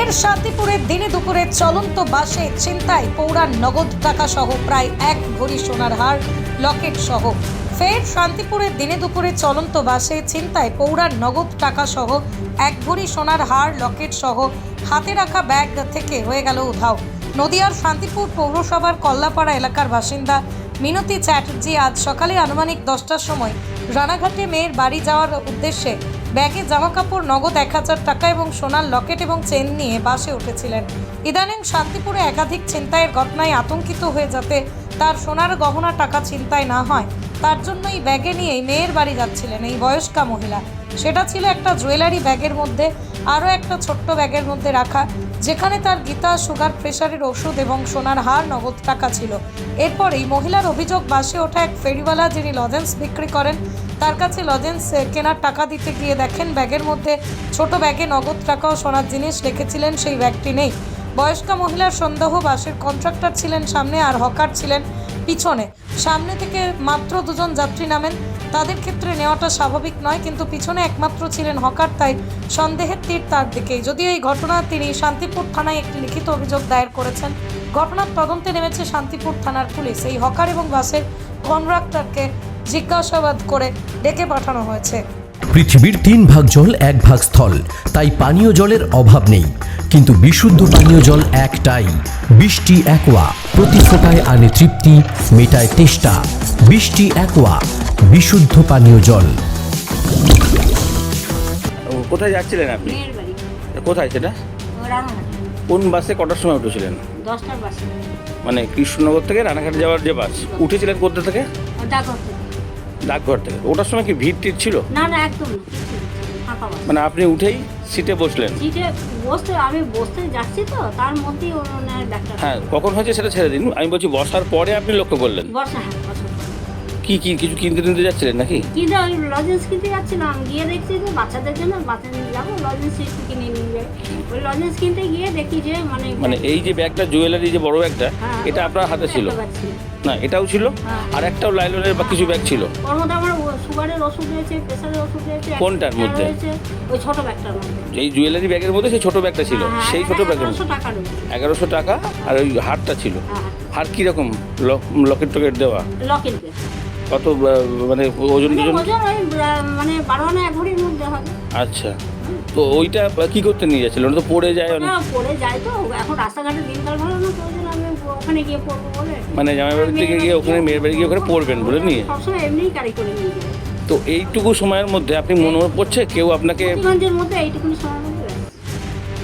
ফের শান্তিপুরে দিনে দুপুরে চলন্ত বাসে চিন্তায় পৌরার নগদ টাকা সহ প্রায় এক ভরি সোনার হার, লকেট সহ। ফের শান্তিপুরে দিনে দুপুরে চলন্ত বাসে চিন্তায় পৌরার নগদ টাকা সহ এক ভরি সোনার হার, লকেট সহ হাতে রাখা ব্যাগ থেকে হয়ে গেল উধাও। নদিয়ার শান্তিপুর পৌরসভার কল্লাপাড়া এলাকার বাসিন্দা মিনতি চ্যাটার্জি আজ সকালে আনুমানিক দশটার সময় রানাঘাটে মেয়ের বাড়ি যাওয়ার উদ্দেশ্যে ব্যাগে জামা কাপড় নগদ এক হাজার টাকা এবং সোনার লকেট এবং চেন নিয়ে বাসে উঠেছিলেন। ইদানিং শান্তিপুরে একাধিক ছিনতাইয়ের ঘটনায় আতঙ্কিত হয়ে যাতে তার সোনার গহনা টাকা ছিনতাই না হয়, তার জন্য এই ব্যাগে নিয়েই মেয়ের বাড়ি যাচ্ছিলেন এই বয়স্কা মহিলা। সেটা ছিল একটা জুয়েলারি ব্যাগের মধ্যে, আরও একটা ছোট্ট ব্যাগের মধ্যে রাখা, যেখানে তার গীতা, সুগার প্রেশারের ওষুধ এবং সোনার হার নগদ টাকা ছিল। এরপরেই মহিলার অভিযোগ, বাসে ওঠা এক ফেরিওয়ালা যিনি লজেন্স বিক্রি করেন তার কাছে লজেন্স কেনার টাকা দিতে গিয়ে দেখেন ব্যাগের মধ্যে ছোট ব্যাগে নগদ টাকা ও সোনার জিনিস রেখেছিলেন, সেই ব্যাগটি নেই। বয়স্কা মহিলার সন্দেহ, বাসের কন্ট্রাক্টর ছিলেন সামনে আর হকার ছিলেন পিছনে। সামনে থেকে মাত্র দুজন যাত্রী নামেন। তাদের ক্ষেত্রে নেওয়াটা স্বাভাবিক নয়, কিন্তু পিছনে একমাত্র ছিলেন হকার, তাই সন্দেহের তীর তার দিকেই। যদিও এই ঘটনা তিনি শান্তিপুর থানায় একটি লিখিত অভিযোগ দায়ের করেছেন। ঘটনার তদন্তে নেমেছে শান্তিপুর থানার পুলিশ। এই হকার এবং বাসের কন্ট্রাক্টরকে জিজ্ঞাসাবাদ করে ডেকে পাঠানো হয়েছে। পৃথিবীর তিন ভাগ জল এক ভাগ স্থল তাই পানীয় জলের অভাব নেই। কিন্তু বিশুদ্ধ পানীয় জল একটাই বৃষ্টি একোয়া প্রতি ফোটায় আনে তৃপ্তি মেটায় তেষ্টা। বৃষ্টি একোয়া বিশুদ্ধ পানীয় জল। ও, কোথায় যাচ্ছিলেন আপনি? কোথায় সেটা? কোন বাসে কটার সময় উঠেছিলেন? দশটার বাসে। মানে কৃষ্ণনগর থেকে রানাঘাট যাওয়ার যে বাস উঠেছিলেন কোথা থেকে। ডাকঘর থেকে। ওটার সময় কি ভিড় টির ছিল? না না একদম মানে আপনি উঠেই সিটে বসলেন? সিটে বসতে আমি বসতে যাচ্ছি তো তার মধ্যেই ওনার ডাক্তার হ্যাঁ কখন হয়েছে সেটা ছেড়ে দিন। আমি বলছি বসার পরে আপনি লক্ষ্য করলেন। বর্ষা হ্যাঁ বর্ষা কি কি কিছু কিনতে টিনতে যাচ্ছিলেন নাকি? কিন্তু ওই লজেন্স কিনতে যাচ্ছিলাম। গিয়ে দেখছি যে বাচ্চাদের জন্য বাচ্চা নিয়ে যাব লজেন্স একটু কিনে নিয়ে যাই ওই লজেন্স কিনতে গিয়ে দেখি যে মানে মানে এই যে ব্যাগটা জুয়েলারি যে বড় ব্যাগটা হ্যাঁ, এটা আপনার হাতে ছিল? একটা না এটাও ছিল? হ্যাঁ। আর একটাও লাইলনের বা কিছু ব্যাগ ছিল? ওর মধ্যে আমার ও- সুগারের ওষুধ রয়েছে প্রেশারের ওষুধ রয়েছে কোনটার একটা মধ্যে? রয়েছে ওই ছোট ব্যাগটার মধ্যে। এই জুয়েলারি ব্যাগের মধ্যে সেই ছোট ব্যাগটা ছিল? হ্যাঁ, সেই ছোট ব্যাগের এগারোশো টাকা রয়েছে এগারোশো টাকা আর ওই হারটা ছিল? হার কীরকম? লকেট টকেট দেওয়া? লকেট কত মানে ওজন ওজন মানে বারো আনা এক ভরির মধ্যে হবে আচ্ছা। তো ওইটা কি করতে নিয়ে যাচ্ছিল? ওটা তো পড়ে যায় অনেক। পড়ে যায় তো। এখন রাস্তাঘাটে দিনকাল ভালো না প্রয়োজন আমি ওখানে গিয়ে পড়ব বলে। মানে জামাই বাড়ি থেকে গিয়ে ওখানে মেয়ের বাড়ি গিয়ে ওখানে পড়বেন বলে নিয়ে? সবসময় এমনিই গাড়ি করে নিয়ে তো এইটুকু সময়ের মধ্যে আপনি মনে পড়ছে? কেউ আপনাকে মধ্যে ব্যাস।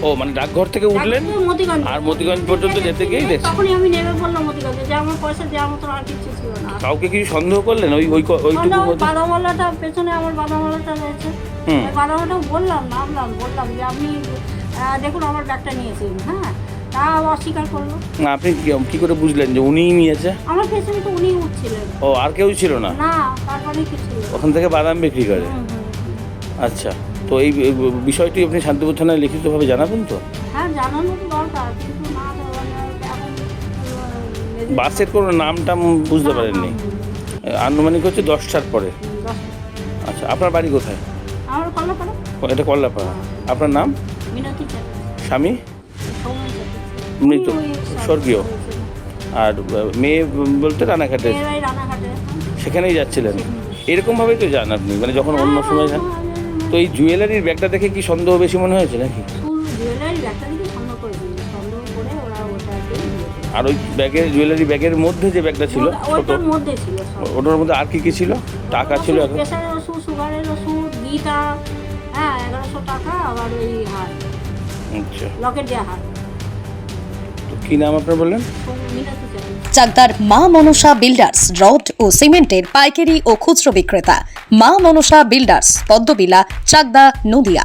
ও মানে ডাকঘর থেকে উঠলেন? মতিগঞ্জ। আর মতিগঞ্জ পর্যন্ত যেতে গিয়েই দেখছেন? তখনই আমি নেমে বললাম মতিগঞ্জে। যে আমার পয়সা দেওয়ার মতো আর কিছু ছিল না। কাউকে কিছু সন্দেহ করলেন? ওই ওই ওইটুকু বাদামওয়ালাটা পেছনে আমার বাদামওয়ালাটা রয়েছে। বাদামওয়ালাটা বললাম নামলাম বললাম যে আপনি দেখুন আমার ব্যাগটা নিয়েছেন হ্যাঁ? তা অস্বীকার করল। না আপনি কি- করে বুঝলেন যে উনিই নিয়েছে? আমার পেছনে তো উনি উঠছিলেন। ও আর কেউ ছিল না? না তারপরে কি ওখান থেকে বাদাম বিক্রি করে। আচ্ছা। তো এই বিষয়টি আপনি শান্তিপুর থানায় লিখিতভাবে জানাবেন তো? হ্যাঁ জানানো তো দরকার কিন্তু না এখন আহ, বাসের কোনো নাম টাম বুঝতে পারেননি। আনুমানিক হচ্ছে দশটার পরে। আচ্ছা আপনার বাড়ি কোথায়? এটা কল্লাপাড়া। আপনার নাম? স্বামী? মৃত স্বর্গীয়। আর মেয়ে বলতে রানাঘাটে রানাঘাটে সেখানেই যাচ্ছিলেন। এরকমভাবেই তো যান আপনি মানে যখন অন্য সময় যান? তো এই জুয়েলারির ব্যাগটা দেখে কি সন্দেহ বেশি মনে হয়েছে নাকি? শুধু ব্যাগটা দিকে সন্দেহ করে সন্দেহ করে ওরা ওটাকে আর ওই ব্যাগের জুয়েলারি ব্যাগের মধ্যে যে ব্যাগটা ছিল ছোট মধ্যে ছিল ওটার মধ্যে আর কি কি ছিল? টাকা ছিল এখন? প্রেশারের ওষুধ সুগারের ওষুধ গীতা হ্যাঁ এগারোশো টাকা আবার ওই হার। আচ্ছা। লকেট দেওয়া হার। কি নাম আপনার বললেন? চাকদার মা মনসা বিল্ডার্স রড ও সিমেন্টের পাইকারি ও খুচরো বিক্রেতা। মা মনসা বিল্ডার্স, পদ্মবিলা, চাকদা, নদিয়া।